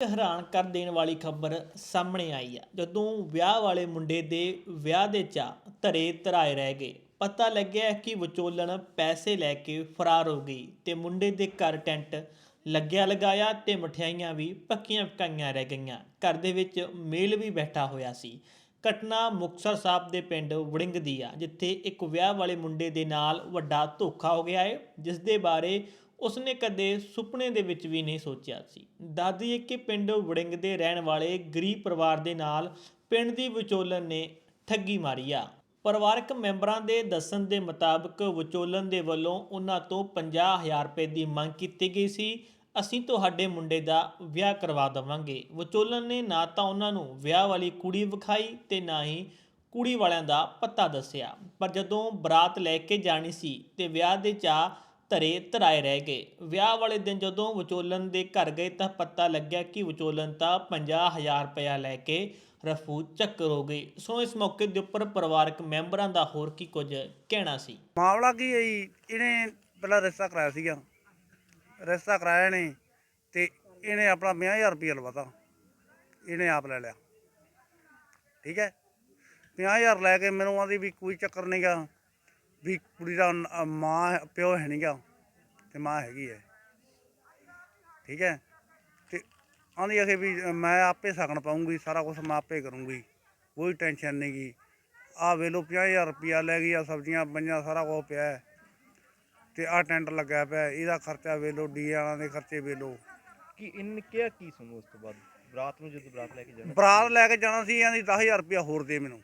ਹੈਰਾਨ ਕਰ ਦੇਣ ਵਾਲੀ ਖਬਰ ਸਾਹਮਣੇ ਆਈ ਆ। ਜਦੋਂ ਵਿਆਹ ਵਾਲੇ ਮੁੰਡੇ ਦੇ ਵਿਆਹ ਦੇ ਚਾ ਧਰੇ ਧਰਾਏ ਰਹਿ ਗਏ, ਪਤਾ ਲੱਗਿਆ ਕਿ ਵਿਚੋਲਣ ਪੈਸੇ ਲੈ ਕੇ ਫਰਾਰ ਹੋ ਗਈ ਤੇ ਮੁੰਡੇ ਦੇ ਘਰ ਟੈਂਟ ਲੱਗਿਆ ਲਗਾਇਆ ਤੇ ਮਠਿਆਈਆਂ ਵੀ ਪੱਕੀਆਂ ਪਕਾਈਆਂ ਰਹਿ ਗਈਆਂ। ਘਰ ਦੇ ਵਿੱਚ ਮੇਲ ਵੀ ਬੈਠਾ ਹੋਇਆ ਸੀ। ਘਟਨਾ ਮੁਕਤਸਰ ਸਾਹਿਬ ਦੇ ਪਿੰਡ ਵੜਿੰਗ ਦੀ ਆ, ਜਿੱਥੇ ਇੱਕ ਵਿਆਹ ਵਾਲੇ ਮੁੰਡੇ ਦੇ ਨਾਲ ਵੱਡਾ ਧੋਖਾ ਹੋ ਗਿਆ ਹੈ ਜਿਸ ਦੇ ਬਾਰੇ ਉਸਨੇ ਕਦੇ ਸੁਪਨੇ ਦੇ ਵਿੱਚ ਵੀ ਨਹੀਂ ਸੋਚਿਆ ਸੀ। ਦਾਦੀ ਹੈ ਕਿ ਪਿੰਡ ਵੜਿੰਗ ਦੇ ਰਹਿਣ ਵਾਲੇ ਗਰੀਬ ਪਰਿਵਾਰ ਦੇ ਨਾਲ ਪਿੰਡ ਦੀ ਵਿਚੋਲਨ ਨੇ ਠੱਗੀ ਮਾਰੀ ਆ। ਪਰਿਵਾਰਕ ਮੈਂਬਰਾਂ ਦੇ ਦੱਸਣ ਦੇ ਮੁਤਾਬਕ ਵਿਚੋਲਨ ਦੇ ਵੱਲੋਂ ਉਹਨਾਂ ਤੋਂ 50000 ਰੁਪਏ ਦੀ ਮੰਗ ਕੀਤੀ ਗਈ ਸੀ। ਅਸੀਂ ਤੁਹਾਡੇ ਮੁੰਡੇ ਦਾ ਵਿਆਹ ਕਰਵਾ ਦੇਵਾਂਗੇ। ਵਿਚੋਲਨ ਨੇ ਨਾ ਤਾਂ ਉਹਨਾਂ ਨੂੰ ਵਿਆਹ ਵਾਲੀ ਕੁੜੀ ਵਿਖਾਈ ਤੇ ਨਾ ਹੀ ਕੁੜੀ ਵਾਲਿਆਂ ਦਾ ਪਤਾ ਦੱਸਿਆ। ਪਰ ਜਦੋਂ ਬਰਾਤ ਲੈ ਕੇ ਜਾਣੀ ਸੀ ਤੇ ਵਿਆਹ ਦੇ ਚਾਹ ਧਰੇ ਧਰਾਏ ਰਹਿ ਗਏ। ਵਿਆਹ ਵਾਲੇ ਦਿਨ ਜਦੋਂ ਵਿਚੋਲਨ ਦੇ ਘਰ ਗਏ ਤਾਂ ਪਤਾ ਲੱਗਿਆ ਕਿ ਵਿਚੋਲਨ ਤਾਂ 50000 ਰੁਪਇਆ ਲੈ ਕੇ ਰਫੂ ਚੱਕਰ ਹੋ ਗਈ ਸੋ ਇਸ ਮੌਕੇ ਦੇ ਉੱਪਰ ਪਰਿਵਾਰਕ ਮੈਂਬਰਾਂ ਦਾ ਹੋਰ ਕੀ ਕੁਝ ਕਹਿਣਾ ਸੀ? ਮਾਮਲਾ ਕੀ ਹੈ ਜੀ? ਇਹਨੇ ਪਹਿਲਾਂ ਰਿਸ਼ਤਾ ਕਰਾਇਆ ਸੀਗਾ। ਰਿਸ਼ਤਾ ਕਰਾਇਆ ਨੇ ਤੇ ਇਹਨੇ ਆਪਣਾ 50000 ਰੁਪਏ ਲਵਾਤਾ ਇਹਨੇ ਆਪ ਲੈ ਲਿਆ। ਠੀਕ ਹੈ? 50000 ਲੈ ਕੇ ਮੈਨੂੰ ਆਂਦੀ ਵੀ ਕੋਈ ਚੱਕਰ ਨਹੀਂਗਾ ਵੀ ਕੁੜੀ ਦਾ ਨ- ਮਾਂ ਪਿਓ ਹੈ ਨਹੀਂਗਾ ਤੇ ਮਾਂ ਹੈਗੀ ਹੈ। ਠੀਕ ਹੈ? ਤੇ ਆਂਦੀ ਅਖੇ ਵੀ ਮੈਂ ਆਪੇ ਸਗਣ ਪਾਉਂਗੀ ਸਾਰਾ ਕੁਝ ਮੈਂ ਆਪੇ ਕਰੂੰਗੀ ਕੋਈ ਟੈਨਸ਼ਨ ਨਹੀਂਗੀ ਆ ਵੇਲੋ 50000 ਰੁਪਿਆ ਲੈ ਗਈ ਆ ਸਬਜ਼ੀਆਂ ਪੰਜਾਂ ਸਾਰਾ ਕੁਝ ਪਿਆ ਹੈ। ਤੇ ਆ ਟੈਂਟ ਲੱਗਿਆ ਪਿਆ ਹੈ, ਇਹਦਾ ਖਰਚਾ ਵੇਲੋ ਡੀ ਵਾਲਾਂ ਦੇ ਖਰਚੇ ਵੇਲੋ ਕਿ ਇਹਨੇ ਕਿਹਾ ਕੀ ਸੁਣੋ ਉਸ ਤੋਂ ਬਾਅਦ? ਬਰਾਤ ਨੂੰ ਜਦੋਂ ਬਰਾਤ ਲੈ ਕੇ ਜਾਣਾ ਬਰਾਤ ਲੈ ਕੇ ਜਾਣਾ ਸੀ ਆਂਦੀ 10000 ਰੁਪਿਆ ਹੋਰ ਦੇ ਮੈਨੂੰ।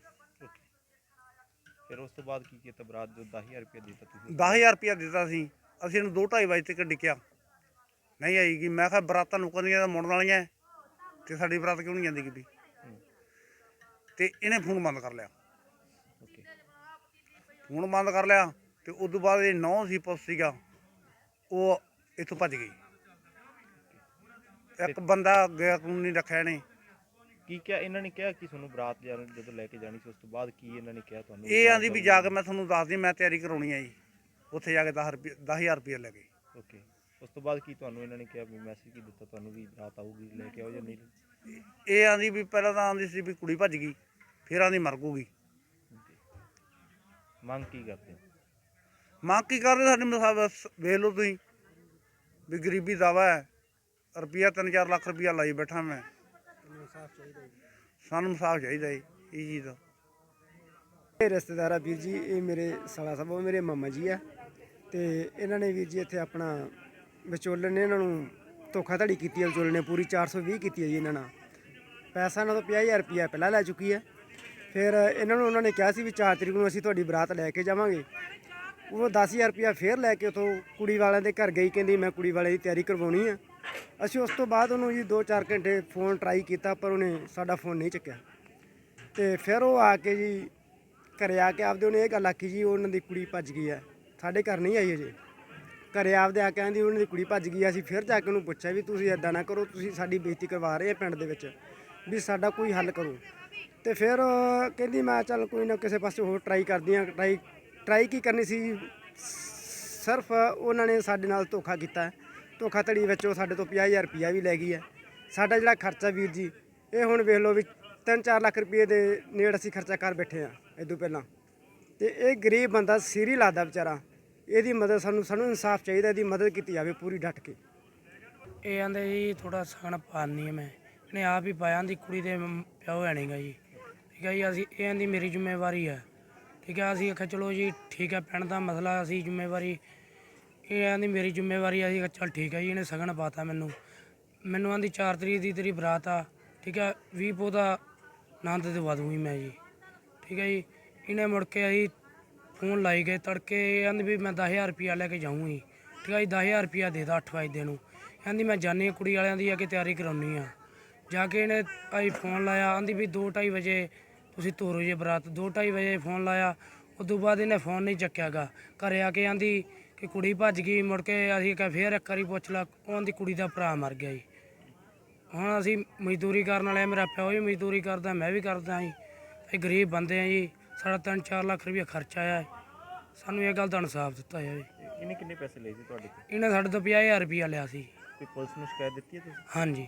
ਫਿਰ ਉਸ ਤੋਂ ਬਾਅਦ ਕੀ ਕੀਤਾ? ਬਰਾਤ ਜੋ 10000 ਰੁਪਏ ਦਿੱਤਾ ਤੁਸੀਂ। 10000 ਰੁਪਿਆ ਦਿੱਤਾ ਸੀ। ਅਸੀਂ ਇਹਨੂੰ 2:30 ਵਜੇ ਤੱਕ ਡਿੱਕਿਆ। ਨਹੀਂ ਆਈਗੀ ਮੈਂ ਕਿਹਾ ਬਰਾਤਾਂ ਲੁਕਣੀਆਂ ਤਾਂ ਮੁੜਨ ਵਾਲੀਆਂ ਹੈ, ਤੇ ਸਾਡੀ ਬਰਾਤ ਕਿਉਂ ਨਹੀਂ ਜਾਂਦੀ ਕਿਤੇ? ਤੇ ਇਹਨੇ ਫੋਨ ਬੰਦ ਕਰ ਲਿਆ। ਓਕੇ। ਫੋਨ ਬੰਦ ਕਰ ਲਿਆ ਤੇ ਉਸ ਤੋਂ ਬਾਅਦ ਇਹ ਨੌ ਸੀ ਪੁੱਤ ਸੀਗਾ ਉਹ ਇੱਥੋਂ ਭੱਜ ਗਈ। ਇੱਕ ਬੰਦਾ ਗਿਆ ਕਾਨੂੰਨੀ ਰੱਖਿਆ ਨੇ ਕੀ ਕਿਹਾ? ਇਹਨਾਂ ਨੇ ਕਿਹਾ ਕਿ ਤੁਹਾਨੂੰ ਬਰਾਤ ਜਾਣ ਜਦੋਂ ਲੈ ਕੇ ਜਾਣੀ ਸੀ ਉਸ ਤੋਂ ਬਾਅਦ ਕੀ ਇਹਨਾਂ ਨੇ ਕਿਹਾ ਤੁਹਾਨੂੰ? ਇਹ ਆਂਦੀ ਵੀ ਜਾ ਕੇ ਮੈਂ ਤੁਹਾਨੂੰ ਦੱਸਦੀ ਮੈਂ ਤਿਆਰੀ ਕਰਾਉਣੀ ਆ ਜੀ। ਉੱਥੇ ਜਾ ਕੇ 10 ਰੁਪਏ 10000 ਰੁਪਏ ਲੱਗੇ। ਓਕੇ ਉਸ ਤੋਂ ਬਾਅਦ ਕੀ ਤੁਹਾਨੂੰ ਇਹਨਾਂ ਨੇ ਕਿਹਾ ਵੀ ਮੈਸੇਜ ਕੀ ਦਿੱਤਾ ਤੁਹਾਨੂੰ ਵੀ ਬਰਾਤ ਆਊਗੀ ਲੈ ਕੇ ਆਓ ਜਾਂ ਨਹੀਂ? ਇਹ ਆਂਦੀ ਵੀ ਪਹਿਲਾਂ ਤਾਂ ਆਂਦੀ ਸੀ ਵੀ ਕੁੜੀ ਭੱਜ ਗਈ ਫਿਰ ਆਂਦੀ ਮਰ ਗੂਗੀ. ਮੰਗ ਕੀ ਕਰਦੇ ਹੋ? ਮੰਗ ਕੀ ਕਰਦੇ ਸਾਡੇ ਮਸਾਬ ਵੇਖ ਲਓ ਤੁਸੀਂ ਵੀ ਗਰੀਬੀ ਦਾਵਾ ਹੈ। ਰੁਪਿਆ 3-4 ਲੱਖ ਰੁਪਿਆ ਲਾਈ ਬੈਠਾ ਮੈਂ। ਸਾਨੂੰ ਇਨਸਾਫ ਚਾਹੀਦਾ ਜੀ ਇਹ ਚੀਜ਼ ਦਾ। ਇਹ ਰਿਸ਼ਤੇਦਾਰ ਆ ਵੀਰ ਜੀ ਇਹ ਮੇਰੇ ਸਾਲਾ ਸਾਹਿਬ ਉਹ ਮੇਰੇ ਮਾਮਾ ਜੀ ਆ। ਤੇ ਇਹਨਾਂ ਨੇ ਵੀਰ ਜੀ ਇੱਥੇ ਆਪਣਾ ਵਿਚੋਲਣ ਨੇ ਇਹਨਾਂ ਨੂੰ ਧੋਖਾਧੜੀ ਕੀਤੀ ਹੈ ਵਿਚੋਲਣ ਨੇ ਪੂਰੀ 420 ਕੀਤੀ ਹੈ ਜੀ ਇਹਨਾਂ ਨਾਲ। ਪੈਸਾ ਇਹਨਾਂ ਤੋਂ 50000 ਰੁਪਇਆ ਪਹਿਲਾਂ ਲੈ ਚੁੱਕੀ ਹੈ ਫਿਰ ਇਹਨਾਂ ਨੂੰ ਉਹਨਾਂ ਨੇ ਕਿਹਾ ਸੀ ਵੀ 4 ਤਰੀਕ ਨੂੰ ਅਸੀਂ ਤੁਹਾਡੀ ਬਰਾਤ ਲੈ ਕੇ ਜਾਵਾਂਗੇ। ਉਹ 10000 ਰੁਪਇਆ ਫੇਰ ਲੈ ਕੇ ਉਥੋਂ ਕੁੜੀ ਵਾਲਿਆਂ ਦੇ ਘਰ ਗਈ ਕਹਿੰਦੀ ਮੈਂ ਕੁੜੀ ਵਾਲੇ ਦੀ ਤਿਆਰੀ ਕਰਵਾਉਣੀ ਆ। ਅਸੀਂ ਉਸ ਤੋਂ ਬਾਅਦ ਉਹਨੂੰ ਜੀ 2-4 ਘੰਟੇ ਫੋਨ ਟਰਾਈ ਕੀਤਾ, ਪਰ ਉਹਨੇ ਸਾਡਾ ਫੋਨ ਨਹੀਂ ਚੱਕਿਆ। ਤੇ ਫਿਰ ਉਹ ਆ ਕੇ ਜੀ ਘਰੇ ਆ ਕੇ ਆਪਦੇ ਉਹਨੇ ਇਹ ਗੱਲ ਆਖੀ ਜੀ ਉਹਨਾਂ ਦੀ ਕੁੜੀ ਭੱਜ ਗਈ ਹੈ ਸਾਡੇ ਘਰ ਨਹੀਂ ਆਈ ਅਜੇ। ਘਰੇ ਆਪਦੇ ਆ ਕੇ ਆਂਦੀ ਉਹਨਾਂ ਦੀ ਕੁੜੀ ਭੱਜ ਗਈ ਆ। ਅਸੀਂ ਫਿਰ ਜਾ ਕੇ ਉਹਨੂੰ ਪੁੱਛਿਆ ਵੀ ਤੁਸੀਂ ਐਦਾਂ ਨਾ ਕਰੋ, ਤੁਸੀਂ ਸਾਡੀ ਬੇਇੱਜ਼ਤੀ ਕਰਵਾ ਰਹੇ ਆ ਪਿੰਡ ਦੇ ਵਿੱਚ, ਵੀ ਸਾਡਾ ਕੋਈ ਹੱਲ ਕਰੋ। ਤੇ ਫਿਰ ਕਹਿੰਦੀ, ਮੈਂ ਚੱਲ ਕੋਈ ਨਾ, ਕਿਸੇ ਪਾਸੇ ਹੋਰ ਟਰਾਈ ਕਰਦੀ ਆ। ਟਰਾਈ ਟਰਾਈ ਕੀ ਕਰਨੀ ਸੀ? ਸਿਰਫ ਉਹਨਾਂ ਨੇ ਸਾਡੇ ਨਾਲ ਧੋਖਾ ਕੀਤਾ। ਧੋਖਾਧੜੀ ਵਿੱਚ ਉਹ ਸਾਡੇ ਤੋਂ 50000 ਰੁਪਇਆ ਵੀ ਲੈ ਗਈ ਹੈ। ਸਾਡਾ ਜਿਹੜਾ ਖਰਚਾ ਵੀਰ ਜੀ, ਇਹ ਹੁਣ ਵੇਖ ਲਓ ਵੀ 3-4 ਲੱਖ ਰੁਪਏ ਦੇ ਨੇੜ ਅਸੀਂ ਖਰਚਾ ਕਰ ਬੈਠੇ ਆ ਇਦੋਂ ਪਹਿਲਾਂ। ਤੇ ਇਹ ਗਰੀਬ ਬੰਦਾ ਸਿਰ ਲਾਦਾ ਵਿਚਾਰਾ, ਇਹਦੀ ਮਦਦ ਸਾਨੂੰ ਸਾਨੂੰ ਇਨਸਾਫ ਚਾਹੀਦਾ, ਇਹਦੀ ਮਦਦ ਕੀਤੀ ਜਾਵੇ ਪੂਰੀ ਡਟ ਕੇ। ਇਹ ਆਂਦੇ ਜੀ ਥੋੜਾ ਸਗਨ ਪਾਣੀ ਹੈ ਮੈਂ। ਇਹਨੇ ਆਪ ਹੀ ਪਾਇਆ ਦੀ ਕੁੜੀ ਦੇ ਪਿਓ ਹੈ ਨਹੀਂਗਾ ਜੀ। ਠੀਕ ਹੈ ਜੀ, ਅਸੀਂ ਇਹ ਆਂਦੀ ਮੇਰੀ ਜ਼ਿੰਮੇਵਾਰੀ ਹੈ। ਠੀਕ ਹੈ, ਅਸੀਂ ਆਖਿਆ ਚਲੋ ਜੀ, ਠੀਕ ਹੈ, ਪਿੰਡ ਦਾ ਮਸਲਾ, ਅਸੀਂ ਜ਼ਿੰਮੇਵਾਰੀ ਇਹ ਆਂਦੀ ਮੇਰੀ ਜ਼ਿੰਮੇਵਾਰੀ ਆ ਜੀ ਚੱਲ ਠੀਕ ਹੈ ਜੀ, ਇਹਨੇ ਸਗਨ ਪਾਤਾ ਮੈਨੂੰ। ਮੈਨੂੰ ਆਂਦੀ 4 ਤਰੀਕ ਦੀ ਤੇਰੀ ਬਰਾਤ ਆ, ਠੀਕ ਹੈ 20 ਪੋ ਦਾ ਆਨੰਦ ਦਵਾ ਦੂੰਗੀ ਮੈਂ ਜੀ। ਠੀਕ ਹੈ ਜੀ, ਇਹਨੇ ਮੁੜ ਕੇ ਅਸੀਂ ਫੋਨ ਲਾਈ ਗਏ ਤੜਕੇ, ਇਹ ਆਂਦੀ ਵੀ ਮੈਂ 10000 ਰੁਪਿਆ ਲੈ ਕੇ ਜਾਊਂਗੀ। ਠੀਕ ਹੈ ਜੀ 10000 ਰੁਪਿਆ ਦੇ ਦਾ 8 ਵਜੇ ਦੇ ਨੂੰ। ਕਹਿੰਦੀ ਮੈਂ ਜਾਣੀ ਕੁੜੀ ਵਾਲਿਆਂ ਦੀ ਆ ਕੇ ਤਿਆਰੀ ਕਰਾਉਣੀ ਆ। ਜਾ ਕੇ ਇਹਨੇ ਆਈ ਫੋਨ ਲਾਇਆ ਕਹਿੰਦੀ ਵੀ 2:30 ਵਜੇ ਤੁਸੀਂ ਤੋਰੋ ਜੇ ਬਰਾਤ 2:30 ਵਜੇ ਫੋਨ ਲਾਇਆ, ਉਦੋਂ ਬਾਅਦ ਇਹਨੇ ਫੋਨ ਨਹੀਂ ਚੱਕਿਆਗਾ ਘਰੇ ਆ ਕੇ ਆਂਦੀ ਕਿ ਕੁੜੀ ਭੱਜ ਗਈ ਮੁੜ ਕੇ ਅਸੀਂ ਕਿਹਾ ਫੇਰ ਇੱਕ ਵਾਰੀ ਪੁੱਛ ਲਾ ਉਹਦੀ ਕੁੜੀ ਦਾ ਭਰਾ ਮਰ ਗਿਆ ਜੀ। ਹੁਣ ਅਸੀਂ ਮਜ਼ਦੂਰੀ ਕਰਨ ਵਾਲੇ ਆ, ਮੇਰਾ ਪਿਓ ਵੀ ਮਜ਼ਦੂਰੀ ਕਰਦਾ ਮੈਂ ਵੀ ਕਰਦਾ ਜੀ। ਅਸੀਂ ਗਰੀਬ ਬੰਦੇ ਆ ਜੀ ਸਾਡਾ 3-4 ਲੱਖ ਰੁਪਏ ਖਰਚਾ ਆਇਆ ਹੈ। ਸਾਨੂੰ ਇਹ ਗੱਲ ਦਾ ਇਨਸਾਫ ਦਿੱਤਾ ਜਾਵੇ। ਇਹਨੇ ਕਿੰਨੇ ਪੈਸੇ ਲਏ ਸੀ ਤੁਹਾਡੇ ਤੋਂ ਇਹਨੇ ਸਾਡੇ ਤੋਂ 50000 ਰੁਪਇਆ ਲਿਆ ਸੀ। ਕੋਈ ਪੁਲਿਸ ਨੂੰ ਸ਼ਿਕਾਇਤ ਦਿੱਤੀ ਹੈ ਤੁਸੀਂ? ਹਾਂਜੀ।